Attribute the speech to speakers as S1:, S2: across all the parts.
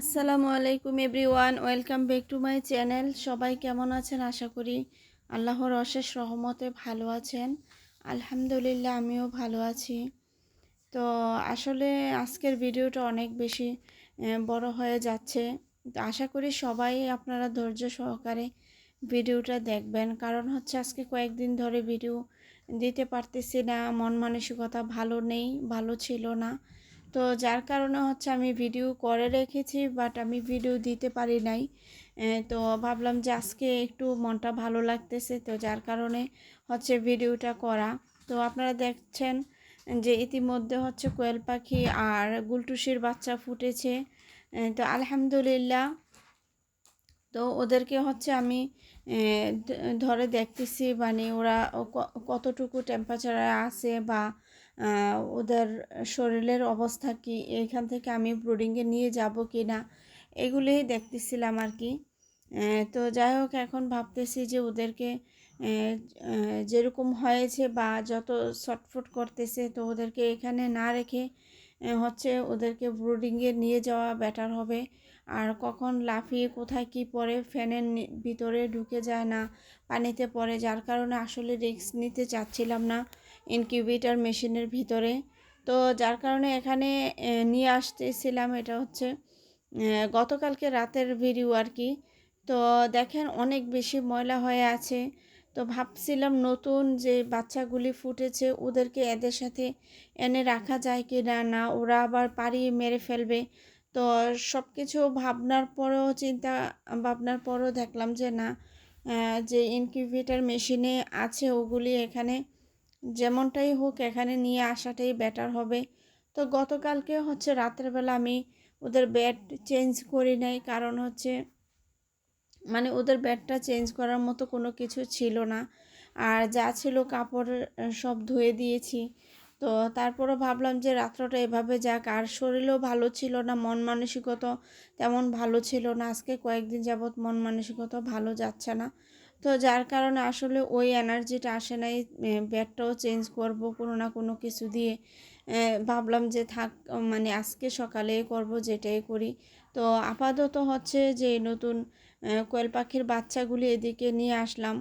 S1: আসসালামু আলাইকুম everyone, welcome back to my channel. সবাই কেমন আছেন? আশা করি আল্লাহর অশেষ রহমতে ভালো আছেন। আলহামদুলিল্লাহ, আমিও ভালো আছি। তো আসলে আজকের ভিডিওটা অনেক বেশি বড় হয়ে যাচ্ছে। তো আশা করি সবাই আপনারা ধৈর্য সহকারে ভিডিওটা দেখবেন। কারণ হচ্ছে আজকে কয়েকদিন ধরে ভিডিও দিতে পারতেছি না, মন মানসিকতা ভালো নেই, ভালো ছিল না। তো যার কারণে হচ্ছে আমি ভিডিও করে রেখেছি বাট আমি ভিডিও দিতে পারি নাই। তো ভাবলাম যে আজকে একটু মনটা ভালো লাগতেছে, তো যার কারণে হচ্ছে ভিডিওটা করা। তো আপনারা দেখছেন যে ইতিমধ্যে হচ্ছে কোয়েল পাখি আর গুলটুসির বাচ্চা ফুটেছে। তো আলহামদুলিল্লাহ। তো ওদেরকে হচ্ছে আমি ধরে দেখতেছি মানে ওরা কতটুকু টেম্পারেচারে আছে বা ওদের শরীরের অবস্থা কি? এইখান থেকে আমি ব্রুডিংয়ে নিয়ে যাব কি না এগুলোই দেখতেছিলাম আর কি। তো যাই হোক, এখন ভাবতেছি যে ওদেরকে যেরকম হয়েছে বা যত ছটফট করতেছে, তো ওদেরকে এখানে না রেখে হচ্ছে ওদেরকে ব্রুডিংয়ে নিয়ে যাওয়া বেটার হবে। আর কখন লাফিয়ে কোথায় কি পড়ে ফ্যানের ভিতরে ঢুকে যায় না, পানিতে পড়ে, যার কারণে আসলে রিস্ক নিতে চাচ্ছিলাম না। ইনকিউবেটর মেশিনের ভিতরে। তো যার কারণে এখানে নিয়ে আসতেছিলাম এটা হচ্ছে গতকালকে রাতের ভিডিও আর কি। তো দেখেন অনেক বেশি ময়লা হয়ে আছে। তো ভাবছিলাম নতুন যে বাচ্চাগুলি ফুটেছে ওদেরকে এদের সাথে এনে রাখা যায় কি না না ওরা আবার পাড়িয়ে মেরে ফেলবে। তো সব কিছু ভাবনার পরেও চিন্তা, ভাবনার পরেও দেখলাম যে না যে ইনকিউবেটর মেশিনে আছে ওগুলি এখানে যেমনটাই হোক এখানে নিয়ে আসাটাই বেটার হবে। তো গতকালকে হচ্ছে রাতের বেলা আমি ওদের বেড চেঞ্জ করি নাই, কারণ হচ্ছে মানে ওদের বেডটা চেঞ্জ করার মতো কোনো কিছু ছিল না। আর যা ছিল কাপড় সব ধুয়ে দিয়েছি। তো তারপরে ভাবলাম যে রাত্রটা এভাবে যাক। আর শরীরও ভালো ছিল না, মন মানসিকতা তেমন ভালো ছিল না। আজকে কয়েকদিন যাবৎ মন মানসিকতা ভালো যাচ্ছে না। তো যার কারণে আসলে ওই এনার্জিটা আসে নাই বেডটাও চেঞ্জ করব, কোনো না কোনো কিছু দিয়ে ভাবলাম যে থাক মানে আজকে সকালে করব যেটাই করি। তো আপাতত হচ্ছে যে নতুন কোয়েল পাখির বাচ্চাগুলি এদিকে নিয়ে আসলাম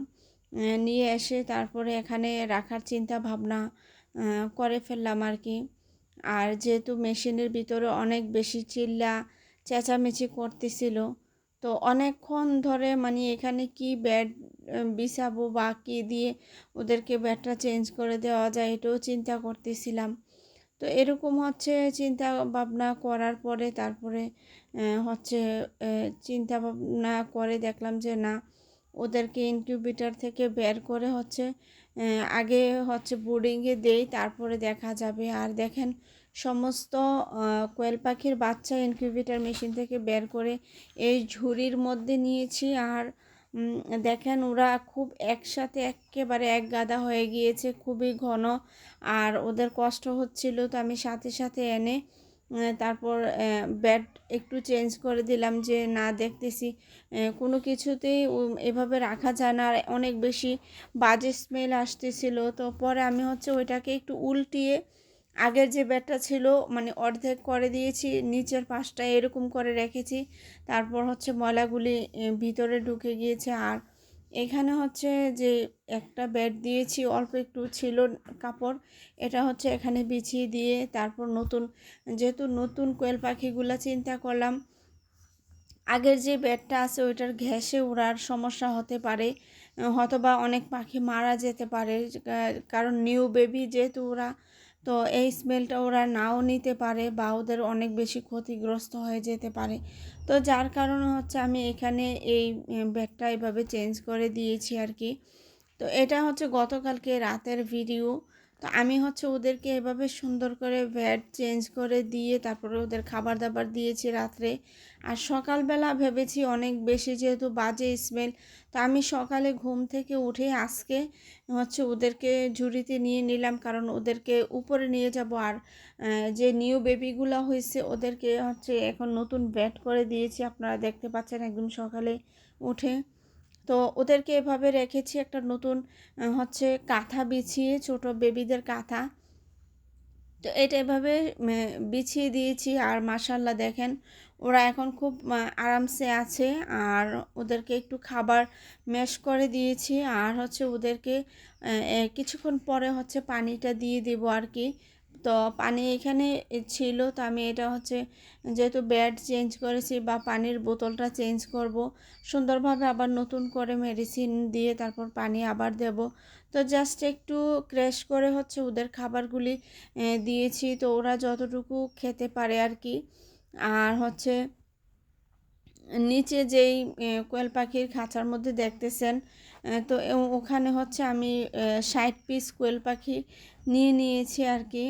S1: নিয়ে এসে তারপরে এখানে রাখার চিন্তা ভাবনা করে ফেললাম আর কি। আর যেহেতু মেশিনের ভিতরে অনেক বেশি চিল্লা, চেঁচামেচি করতেছিল তো অনেকক্ষণ ধরে মানে এখানে কি বেড বিছাবো বা কি দিয়ে ওদেরকে বেডটা চেঞ্জ করে দেওয়া যায় এটাও চিন্তা করতেছিলাম। তো এরকম হচ্ছে চিন্তা ভাবনা করার পরে তারপরে হচ্ছে চিন্তা ভাবনা করে দেখলাম যে না, ওদেরকে ইনকিউবেটর থেকে বের করে হচ্ছে আগে হচ্ছে বোর্ডিংয়ে দেই, তারপরে দেখা যাবে। আর দেখেন সমস্ত কোয়েল পাখির বাচ্চা ইনকিউবেটর মেশিন থেকে বের করে এই ঝুড়ির মধ্যে নিয়েছি। আর দেখেন ওরা খুব একসাথে একেবারে এক গাদা হয়ে গিয়েছে, খুবই ঘন। আর ওদের কষ্ট হচ্ছিল তো আমি সাথে সাথে এনে তারপর বেড একটু চেঞ্জ করে দিলাম যে না দেখতেছি কোনো কিছুতেই এভাবে রাখা যায় না। আর অনেক বেশি বাজে স্মেল আসতেছিল। তো পরে আমি হচ্ছে ওইটাকে একটু উল্টিয়ে আগের যে বেডটা ছিল মানে অর্ধেক করে দিয়েছি, নিচের পাশটা এরকম করে রেখেছি। তারপর হচ্ছে ময়লাগুলি ভিতরে ঢুকে গিয়েছে। আর এখানে হচ্ছে যে একটা বেড দিয়েছি, অল্প একটু ছিল কাপড়, এটা হচ্ছে এখানে বিছিয়ে দিয়ে তারপর নতুন, যেহেতু নতুন কোয়েল পাখিগুলো চিন্তা করলাম, আগের যে বেডটা আছে ওইটার ঘ্যাসে ওড়ার সমস্যা হতে পারে, হয়তোবা অনেক পাখি মারা যেতে পারে কারণ নিউ বেবি যেহেতু ওরা তো এই স্মেলটা ওরা নাও নিতে পারে বা ওদের অনেক বেশি ক্ষতিগ্রস্ত হয়ে যেতে পারে। তো যার কারণে হচ্ছে আমি এখানে এই ব্যাগটা এভাবে চেঞ্জ করে দিয়েছি আর কি। তো এটা হচ্ছে গতকালকে রাতের ভিডিও। তো আমি হচ্ছে ওদেরকে এভাবে সুন্দর করে ভ্যাট চেঞ্জ করে দিয়ে তারপরে ওদের খাবার দাবার দিয়েছি রাত্রে। আর সকালবেলা ভেবেছি অনেক বেশি যেহেতু বাজে স্মেল তো আমি সকালে ঘুম থেকে উঠে আজকে হচ্ছে ওদেরকে ঝুড়িতে নিয়ে নিলাম কারণ ওদেরকে উপরে নিয়ে যাব। আর যে নিউ বেবিগুলো হয়েছে ওদেরকে হচ্ছে এখন নতুন ব্যাট করে দিয়েছি। আপনারা দেখতে পাচ্ছেন একদম সকালে উঠে। তো ওদেরকে এভাবে রেখেছি একটা নতুন হচ্ছে কাঁথা বিছিয়ে, ছোট বেবিদের কাঁথা। তো এটা এভাবে বিছিয়ে দিয়েছি। আর মাসাল্লাহ দেখেন, ওরা এখন খুব আরামসে আছে। আর ওদেরকে একটু খাবার ম্যাশ করে দিয়েছি। আর হচ্ছে ওদেরকে কিছুক্ষণ পরে হচ্ছে পানিটা দিয়ে দেবো আর কি। তো পানি এখানে ছিল, তো আমি এটা হচ্ছে যেহেতু ব্যাড চেঞ্জ করেছি বা পানির বোতলটা চেঞ্জ করব, সুন্দরভাবে আবার নতুন করে মেডিসিন দিয়ে তারপর পানি আবার দেব। তো জাস্ট একটু ক্র্যাশ করে হচ্ছে ওদের খাবারগুলি দিয়েছি, তো ওরা যতটুকু খেতে পারে আর কি আর হচ্ছে নিচে যেই কোয়েল পাখির খাঁচার মধ্যে দেখতেছেন তো ওখানে হচ্ছে আমি ষাট পিস কোয়েল পাখি নিয়ে নিয়েছি আর কি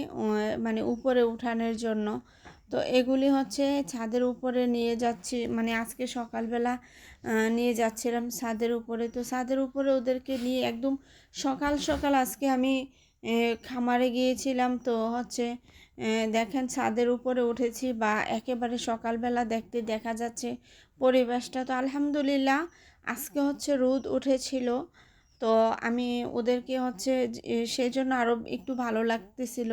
S1: মানে উপরে উঠানোর জন্য। তো এগুলি হচ্ছে ছাদের উপরে নিয়ে যাচ্ছি মানে আজকে সকালবেলা নিয়ে যাচ্ছিলাম ছাদের উপরে। তো ছাদের উপরে ওদেরকে নিয়ে একদম সকাল সকাল আজকে আমি খামারে গিয়েছিলাম। তো হচ্ছে দেখেন ছাদের উপরে উঠেছি বা একেবারে সকালবেলা দেখতে দেখা যাচ্ছে পরিবেশটা। তো আলহামদুলিল্লাহ আজকে হচ্ছে রোদ উঠেছিল, তো আমি ওদেরকে হচ্ছে সেই জন্য আরও একটু ভালো লাগতেছিল।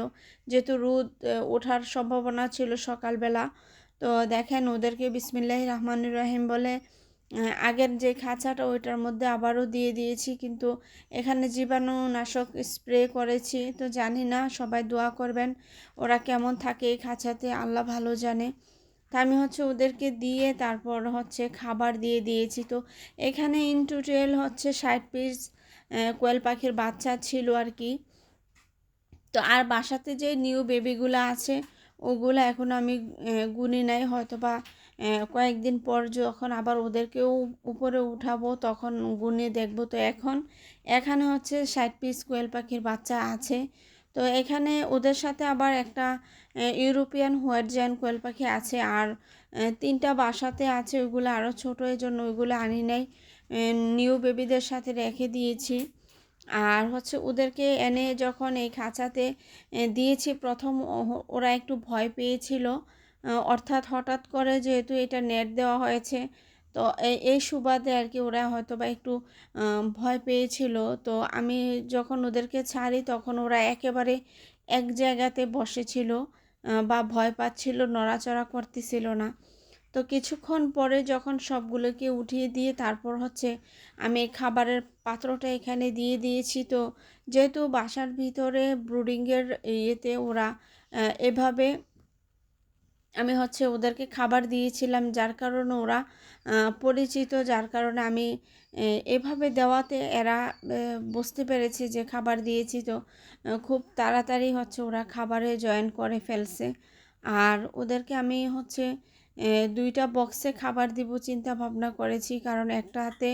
S1: যেহেতু রোদ ওঠার সম্ভাবনা ছিল সকালবেলা, তো দেখেন ওদেরকে বিসমিল্লাহ রহমান রহিম বলে আগের যে খাঁচাটা ওইটার মধ্যে আবারও দিয়ে দিয়েছি, কিন্তু এখানে জীবাণুনাশক স্প্রে করেছি, তো জানি না, সবাই দোয়া করবেন, ওরা কেমন থাকে এই খাঁচাতে, আল্লাহ ভালো জানে। তা আমি হচ্ছে ওদেরকে দিয়ে তারপর হচ্ছে খাবার দিয়ে দিয়েছি। তো এখানে ইন টোটাল হচ্ছে ষাট পিস কোয়েল পাখির বাচ্চা ছিল আর কি। তো আর বাসাতে যে নিউ বেবিগুলো আছে, ওগুলো এখন আমি গুনি নাই। হয়তো বা কয়েকদিন পর যখন আবার ওদেরকেও উপরে উঠাবো, তখন গুনে দেখব। তো এখন, এখানে হচ্ছে ষাট পিস কোয়েল পাখির বাচ্চা আছে। তো এখানে ওদের সাথে আবার একটা ইউরোপিয়ান হোয়াইট জায়ান কোয়েল পাখি আছে আর তিনটা বাসাতে আছে, ওইগুলো আরও ছোটো এই জন্য ওইগুলো আনি নাই। নিউ বেবিদের সাথে রেখে দিয়েছি। আর হচ্ছে ওদেরকে এনে যখন এই খাঁচাতে দিয়েছি, প্রথম ওরা একটু ভয় পেয়েছিল। অর্থাৎ হঠাৎ করে যেহেতু এটা নেট দেওয়া হয়েছে, তো এই সুবাদে আর কি ওরা হয়তো বা একটু ভয় পেয়েছিল। তো আমি যখন ওদেরকে ছাড়ি, তখন ওরা একেবারে এক জায়গাতে বসেছিল। বা ভয় পাচ্ছিল, নড়াচড়া করতেছিল না। তো কিছুক্ষণ পরে যখন সবগুলোকে উঠিয়ে দিয়ে তারপর হচ্ছে আমি খাবারের পাত্রটা এখানে দিয়ে দিয়েছি, তো যেহেতু বাসার ভিতরে ব্রুডিংয়ের ইয়েতে ওরা এভাবে আমি হচ্ছে ওদেরকে খাবার দিয়েছিলাম, যার কারণে ওরা পরিচিত, যার কারণে আমি এভাবে দেওয়াতে এরা বুঝতে পেরেছে যে খাবার দিয়েছি তো খুব তাড়াতাড়ি হচ্ছে ওরা খাবারে জয়েন করে ফেলছে। আর ওদেরকে আমি হচ্ছে দুইটা বক্সে খাবার দিব চিন্তা ভাবনা করেছি, কারণ একটা হাতে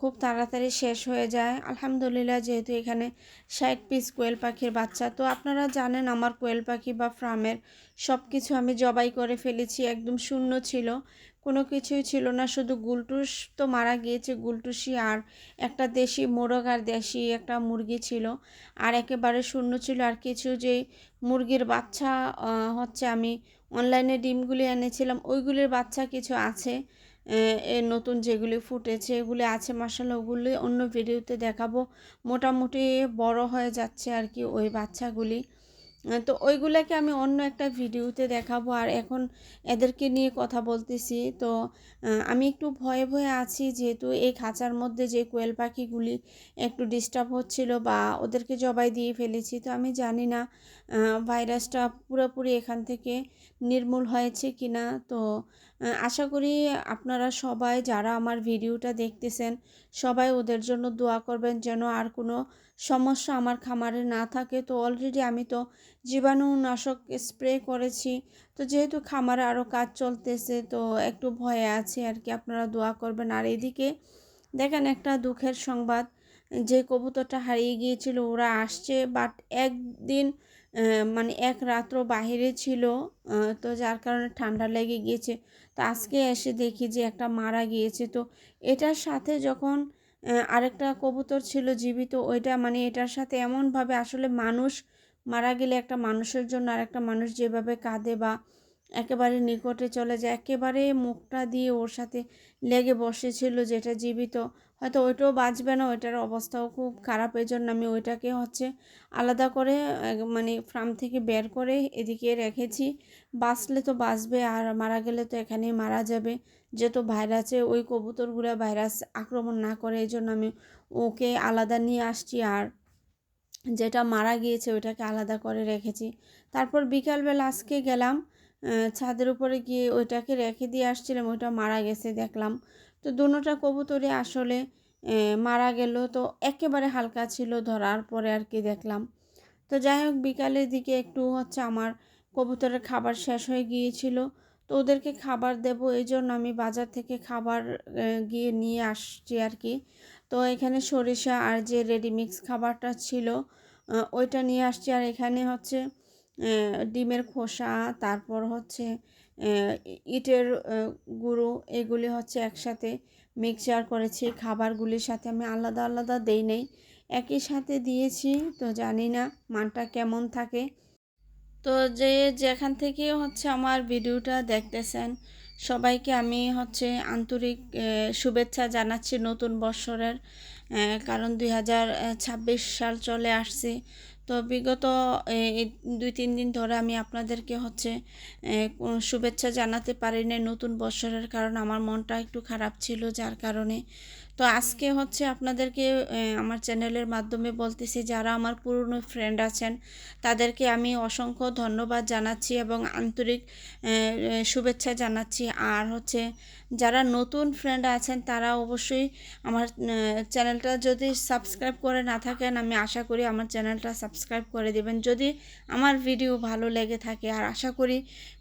S1: খুব তাড়াতাড়ি শেষ হয়ে যায়। আলহামদুলিল্লাহ, যেহেতু এখানে ষাট পিস কোয়েল পাখির বাচ্চা। তো আপনারা জানেন, আমার কোয়েল পাখি বা ফার্মের সব কিছু আমি জবাই করে ফেলেছি, একদম শূন্য ছিল। কোনো কিছুই ছিল না, শুধু গুলটুস তো মারা গিয়েছে গুলটুসি আর একটা দেশি মোরগ আর দেশি একটা মুরগি ছিল। আর একেবারে শূন্য ছিল, আর কিছু যে মুরগির বাচ্চা হচ্ছে আমি অনলাইনে ডিমগুলি এনেছিলাম, ওইগুলির বাচ্চা কিছু আছে। এ নতুন যেগুলি ফুটেছে, এগুলি আছে মাসাল্লাহ ওগুলি অন্য ভিডিওতে দেখাবো। মোটামুটি বড় হয়ে যাচ্ছে আর কি ওই বাচ্চাগুলি। তো ওইগুলোকে আমি অন্য একটা ভিডিওতে দেখাবো আর এখন এদেরকে নিয়ে কথা বলতেছি। তো আমি একটু ভয়ে ভয়ে আছি যেহেতু এই খাঁচার মধ্যে যে কোয়েল পাখিগুলি একটু ডিস্টার্ব হচ্ছিল বা ওদেরকে জবাই দিয়ে ফেলেছি, তো আমি জানি না ভাইরাসটা পুরোপুরি এখান থেকে নির্মূল হয়েছে কি না তো আশা করি আপনারা সবাই যারা আমার ভিডিওটা দেখতেছেন, সবাই ওদের জন্য দোয়া করবেন যেন আর কোনো সমস্যা আমার খামারে না থাকে। তো অলরেডি আমি তো জীবাণুনাশক স্প্রে করেছি। তো যেহেতু খামারে আরও কাজ চলতেছে, তো একটু ভয়ে আছে আর কি। আপনারা দোয়া করবেন। আর এদিকে দেখেন একটা দুঃখের সংবাদ, যে কবুতরটা হারিয়ে গিয়েছিল, ওরা আসছে বাট একদিন মানে এক রাত্র বাহিরে ছিল তো যার কারণে ঠান্ডা লেগে গিয়েছে। তো আজকে এসে দেখি যে একটা মারা গিয়েছে। তো এটার সাথে যখন আরেকটা কবুতর ছিল জীবিত, ওইটা মানে এটার সাথে এমনভাবে আসলে মানুষ মারা গেলে একটা মানুষের জন্য আর একটা মানুষ যেভাবে কাঁদে বা একেবারে নিকটে চলে যায়। একেবারে মুখটা দিয়ে ওর সাথে লেগে বসেছিল যেটা জীবিত। হয়তো ওইটাও বাঁচবে না, ওইটার অবস্থাও খুব খারাপ। এই জন্য আমি ওইটাকে হচ্ছে আলাদা করে মানে ফার্ম থেকে বের করে এদিকে রেখেছি। বাঁচলে তো বাঁচবে, আর মারা গেলে তো এখানেই মারা যাবে। যেহেতু ভাইরাসে, ওই কবুতরগুলো ভাইরাস আক্রমণ না করে এই জন্য আমি ওকে আলাদা নিয়ে আসছি। আর যেটা মারা গিয়েছে, ওইটাকে আলাদা করে রেখেছি। তারপর বিকালবেলা আজকে গেলাম ছাদের উপরে গিয়ে ওইটাকে রেখে দিয়ে আসছিলাম, ওইটা মারা গেছে দেখলাম। তো দুটোটা কবুতরে আসলে মারা গেল। তো একেবারে হালকা ছিল ধরার পরে আর কি দেখলাম। তো যাই হোক, বিকালের দিকে একটু হচ্ছে আমার কবুতরের খাবার শেষ হয়ে গিয়েছিল। তো ওদেরকে খাবার দেব, এই জন্য আমি বাজার থেকে খাবার গিয়ে নিয়ে আসছি আর কি। তো এখানে সরিষা আর যে রেডিমিক্স খাবারটা ছিল ওইটা নিয়ে আসছি। আর এখানে হচ্ছে ডিমের খোসা, তারপর হচ্ছে ইটের গুঁড়ো, এগুলি হচ্ছে একসাথে মিক্সচার করেছি। খাবারগুলির সাথে আমি আলাদা আলাদা দেই নেই। একই সাথে দিয়েছি, তো জানি না মানটা কেমন থাকে। তো যে যেখান থেকে হচ্ছে আমার ভিডিওটা দেখতেছেন, সবাইকে আমি হচ্ছে আন্তরিক শুভেচ্ছা জানাচ্ছি নতুন বছরের কারণ দুই হাজার ছাব্বিশ সাল চলে আসছে। তো বিগত দুই, তিন দিন ধরে আমি আপনাদেরকে হচ্ছে শুভেচ্ছা জানাতে পারি পারিনি নতুন বছরের কারণ। আমার মনটা একটু খারাপ ছিল যার কারণে। তো আজকে হচ্ছে আপনাদেরকে আমার চ্যানেলের মাধ্যমে বলতেছি যারা আমার পুরনো ফ্রেন্ড আছেন, তাদেরকে আমি অসংখ্য ধন্যবাদ জানাচ্ছি এবং আন্তরিক শুভেচ্ছা জানাচ্ছি। আর হচ্ছে যারা নতুন ফ্রেন্ড আছেন, তারা অবশ্যই আমার চ্যানেলটা যদি সাবস্ক্রাইব করে না থাকেন, আমি আশা করি আমার চ্যানেলটা সাবস্ক্রাইব করে দেবেন। যদি আমার ভিডিও ভালো লেগে থাকে, আর আশা করি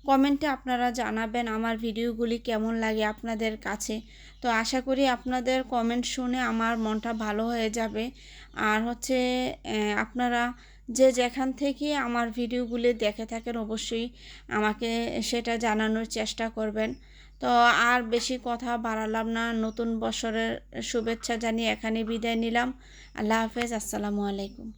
S1: কমেন্টে আপনারা জানাবেন আমার ভিডিওগুলি কেমন লাগে আপনাদের কাছে। তো আশা করি আপনাদের কমেন্ট শুনে আমার মনটা ভালো হয়ে যাবে। আর হচ্ছে আপনারা যে যেখান থেকে আমার ভিডিওগুলি দেখে থাকেন অবশ্যই আমাকে সেটা জানানোর চেষ্টা করবেন। তো আর বেশি কথা বাড়ালাম না, নতুন বছরের শুভেচ্ছা জানিয়ে এখানে বিদায় নিলাম। আল্লাহ হাফেজ, আসসালামু আলাইকুম।